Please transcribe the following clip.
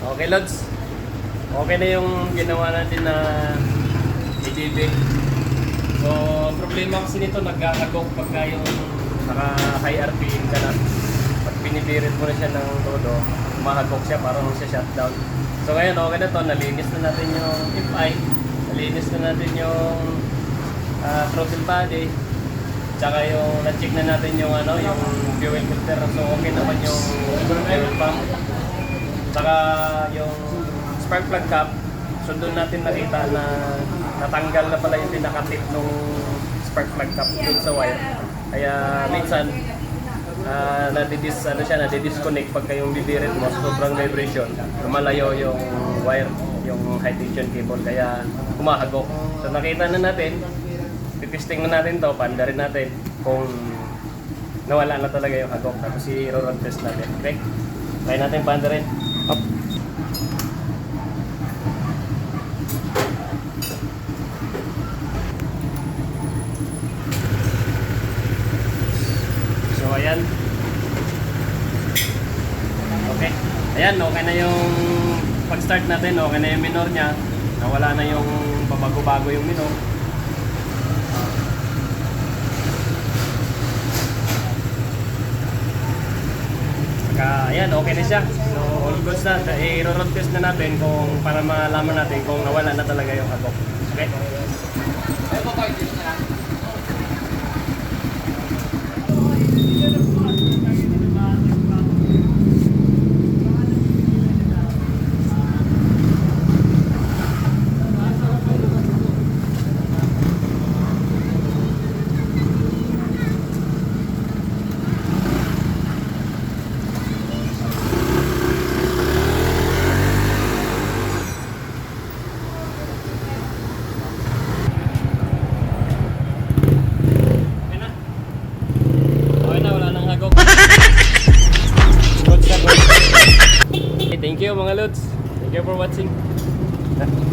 Okay, Lods. Okay na yung ginawa natin na EDB. So, problema kasi nito, nag-aagok pagka yung naka-high RPM ka na. Pag binibirit mo na siya ng todo, umahagok siya, parang siya shutdown. So ngayon, okay na to. Nalinis na natin yung FI. Nalinis na natin yung ah, throttle body. Tsaka yung na-check na natin yung ano, yung fuel filter. So okay naman yung fuel pump. Tsaka yung spark plug cap, so doon natin nakita na natanggal na pala yung pinaka-tip nung spark plug cap doon sa wire. Kaya minsan, uh, nadidis, ano siya, nadidisconnect pagka yung bibirit mo, sobrang vibration, lumalayo yung wire, yung high tension cable, kaya kumahagok. So nakita na natin, titisting na natin to, panda rin natin kung nawala na talaga yung hagok. Tapos i-road test natin. Okay? Try natin panda rin. Up. So ayan. Okay. Ayan, okay na yung pag-start natin, okay na yung minor niya. Nawala na yung pabago-bago yung minor. Saka, ayan, okay na siya. So, all goods na. I-road test na natin kung para malaman natin kung nawala na talaga yung hagok. Okay? Okay na. Okay na, wala nang hagok. You mga lods. Thank you for watching.